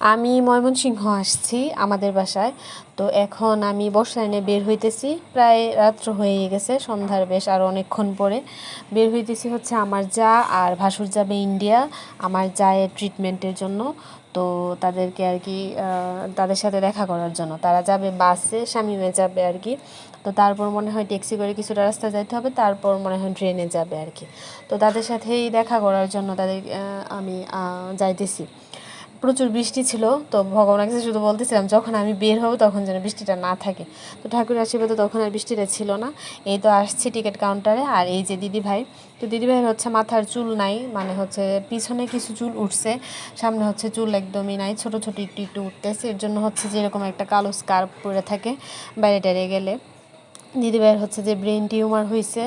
আমি ময়মনসিংহ আসছি আমাদের বাসায়। তো এখন আমি বর্ষা এনে বের হইতেছি। প্রায় রাত্র হয়ে গেছে, সন্ধ্যার বেশ আর অনেকক্ষণ পরে। বের হইতেছি হচ্ছে আমার যা আর ভাসুর যাবে ইন্ডিয়া, আমার জায়ের ট্রিটমেন্টের জন্য। তো তাদেরকে আর কি তাদের সাথে দেখা করার জন্য। তারা যাবে বাসে, স্বামীমে যাবে আর কি। তো তারপর মনে হয় ট্যাক্সি করে কিছুটা রাস্তা যাইতে হবে, তারপর মনে হয় ট্রেনে যাবে আর কি। তো তাদের সাথেই দেখা করার জন্য তাদের আমি যাইতেছি। প্রচুর বৃষ্টি ছিল, তো ভগবানের কাছে শুধু বলতেছিলাম, যখন আমি বের হব তখন যেন বৃষ্টিটা না থাকে। তো ঠাকুরের আশীর্বাদে তখন আর বৃষ্টিটা ছিল না। এই তো আসছি টিকিট কাউন্টারে, আর এই যে দিদি ভাই, তো দিদি ভাইয়ের হচ্ছে মাথার চুল নাই মানে হচ্ছে পিছনে কিছু চুল উঠছে, সামনে হচ্ছে চুল একদমই নাই, ছোটো ছোটো একটু একটু উঠতেছে। এর জন্য হচ্ছে যেরকম একটা কালো স্কার্ফ পরে থাকে বাইরে টাইরে গেলে। দিদিভাইয়ের হচ্ছে যে ব্রেন টিউমার হয়েছে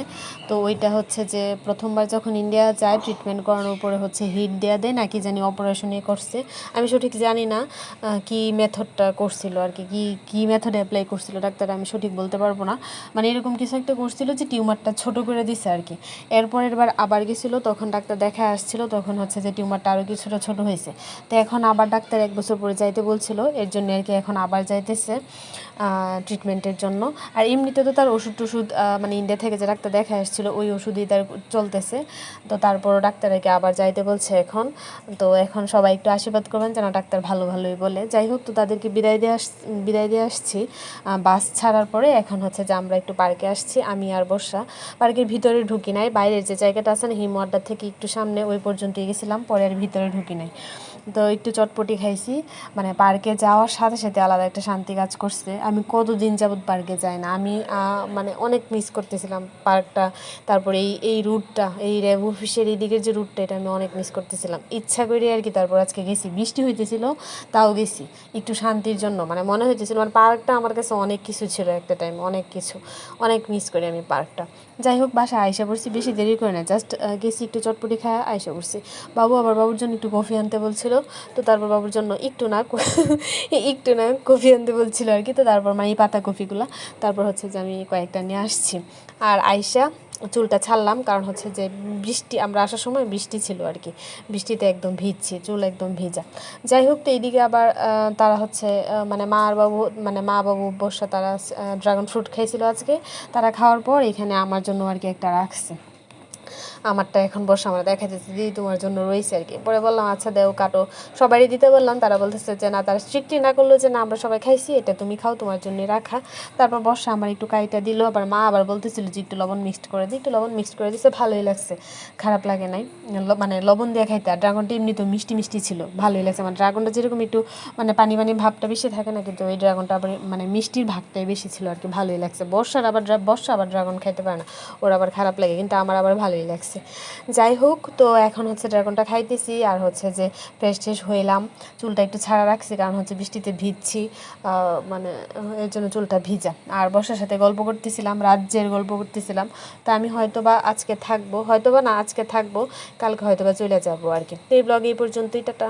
তো ওইটা হচ্ছে যে প্রথমবার যখন ইন্ডিয়া যায় ট্রিটমেন্ট করানোর পরে হচ্ছে হিট দেওয়া দেয় নাকি জানি অপারেশনই করছে। আমি সঠিক জানি না কি মেথডটা করছিল আর কি, কী কী মেথড অ্যাপ্লাই করছিল, ডাক্তার আমি সঠিক বলতে পারব না। মানে এরকম কিছু একটা করছিল যে টিউমারটা ছোট করে দিছে আর কি। এরপরের বার আবার গেছিল, তখন ডাক্তার দেখা আসছিল, তখন হচ্ছে যে টিউমারটা আরও কিছুটা ছোট হয়েছে। তো এখন আবার ডাক্তার এক বছর পরে যাইতে বলছিল, এর জন্য আর কি এখন আবার যাইতেছে ট্রিটমেন্টের জন্য। আর এমনিতে তার ওষুধ টষুধ মানে ইন্ডিয়া থেকে যে ডাক্তার দেখা এসেছিল, ওই ওষুধই তার চলতেছে। তো তারপর ডাক্তারকে আবার যাইতে বলছে এখন। তো এখন সবাই একটু আশীর্বাদ করবেন যেন ডাক্তার ভালো ভালোই বলে। যাই হোক, তো তাদেরকে বিদায় দিয়ে আস, বিদায় দিয়ে আসছি। বাস ছাড়ার পরে এখন হচ্ছে যে আমরা একটু পার্কে আসছি, আমি আর বর্ষা। পার্কের ভিতরে ঢুকি নাই, বাইরের যে জায়গাটা আছে না হিমওয়ার্ডার থেকে একটু সামনে ওই পর্যন্তই গেছিলাম, পরে আর ভিতরে ঢুকি নাই। তো একটু চটপটি খাইছি। মানে পার্কে যাওয়ার সাথে সাথে আলাদা একটা শান্তি কাজ করছে। আমি কতদিন যাবৎ পার্কে যাই না। আমি মানে অনেক মিস করতেছিলাম পার্কটা। তারপরে এই এই রুটটা এই র্যাব অফিসের দিকের যে রুটটা এটা আমি অনেক মিস করতেছিলাম। ইচ্ছা করে আর কি তারপর আজকে গেছি। বৃষ্টি হইতেছিল, তাও গেছি। একটু শান্তির জন্য। মানে মনে হইতেছিল মানে পার্কটা আমার কাছে অনেক কিছু ছিল একটা টাইম অনেক কিছু। অনেক মিস করি আমি পার্কটা। যাই হোক, বাসায় আয়সা পড়ছি, বেশি দেরি করে না। জাস্ট গেছি একটু চটপটি খায় আয়সা পড়ছি। বাবু আবার বাবুর জন্য একটু কফি আনতে বলছিল। তো তারপর বাবুর জন্য একটু না একটু না কফি আনতে বলছিল আর কি। তো তারপর মানে পাতা কফিগুলো। তারপর হচ্ছে যে আমি কয়েকটা নিয়ে আসছি। আর আয়সা চুলটা ছাড়লাম কারণ হচ্ছে যে বৃষ্টি, আমরা আসার সময় বৃষ্টি ছিল আর কি। বৃষ্টিতে একদম ভিজছি, চুল একদম ভিজা। যাই হোক, তো এইদিকে আবার তারা হচ্ছে মানে মা আর বাবু মানে মা বাবু বসা তারা ড্রাগন ফ্রুট খেয়েছিল আজকে। তারা খাওয়ার পর এখানে আমার জন্য আর কি একটা রাখছে। আমারটা এখন বসে, আমরা দেখা যাচ্ছে দিদি তোমার জন্য রয়েছে আর কি। পরে বললাম আচ্ছা দেও, কাটো। সবারই দিতে বললাম, তারা বলতেছে যে, না, তারা স্ট্রিক্টলি না করল যে, না, আমরা সবাই খাইছি, এটা তুমি খাও, তোমার জন্য রাখা। তারপর বর্ষা আমার একটু কাইটা দিল, আবার মা আবার বলতেছিল যে, একটু লবণ মিক্সড করে দিই একটু লবণ মিক্সড করে দিছে, ভালোই লাগছে। খারাপ লাগে নাই। মানে লবণ দিয়ে খাইতে, আর ড্রাগনটা এমনি তো মিষ্টি মিষ্টি ছিল, ভালোই লাগছে। মানে ড্রাগনটা যেরকম একটু মানে পানি পানি ভাবটা বেশি থাকে না, কিন্তু ওই ড্রাগনটা আবার মানে মিষ্টির ভাগটাই বেশি ছিল আর কি, ভালোই লাগছে। বর্ষার আবার বর্ষা আবার ড্রাগন খাইতে পারে না, ওর আবার খারাপ লাগে, কিন্তু আমার আবার ভালোই লাগছে। যাই হোক, তো এখন হচ্ছে ড্রাগনটা খাইতেছি আর হচ্ছে যে ফ্রেশ ট্রেশ হইলাম। চুলটা একটু ছাড়া রাখছি, কারণ হচ্ছে বৃষ্টিতে ভিজছি মানে এর জন্য চুলটা ভিজা। আর বর্ষার সাথে গল্প করতেছিলাম, রাজ্যের গল্প করতেছিলাম। তা আমি হয়তো বা আজকে থাকব হয়তো বা না আজকে থাকব, কালকে হয়তো বা চলে যাব আর কি। এই ব্লগ এই পর্যন্তই, টাটা।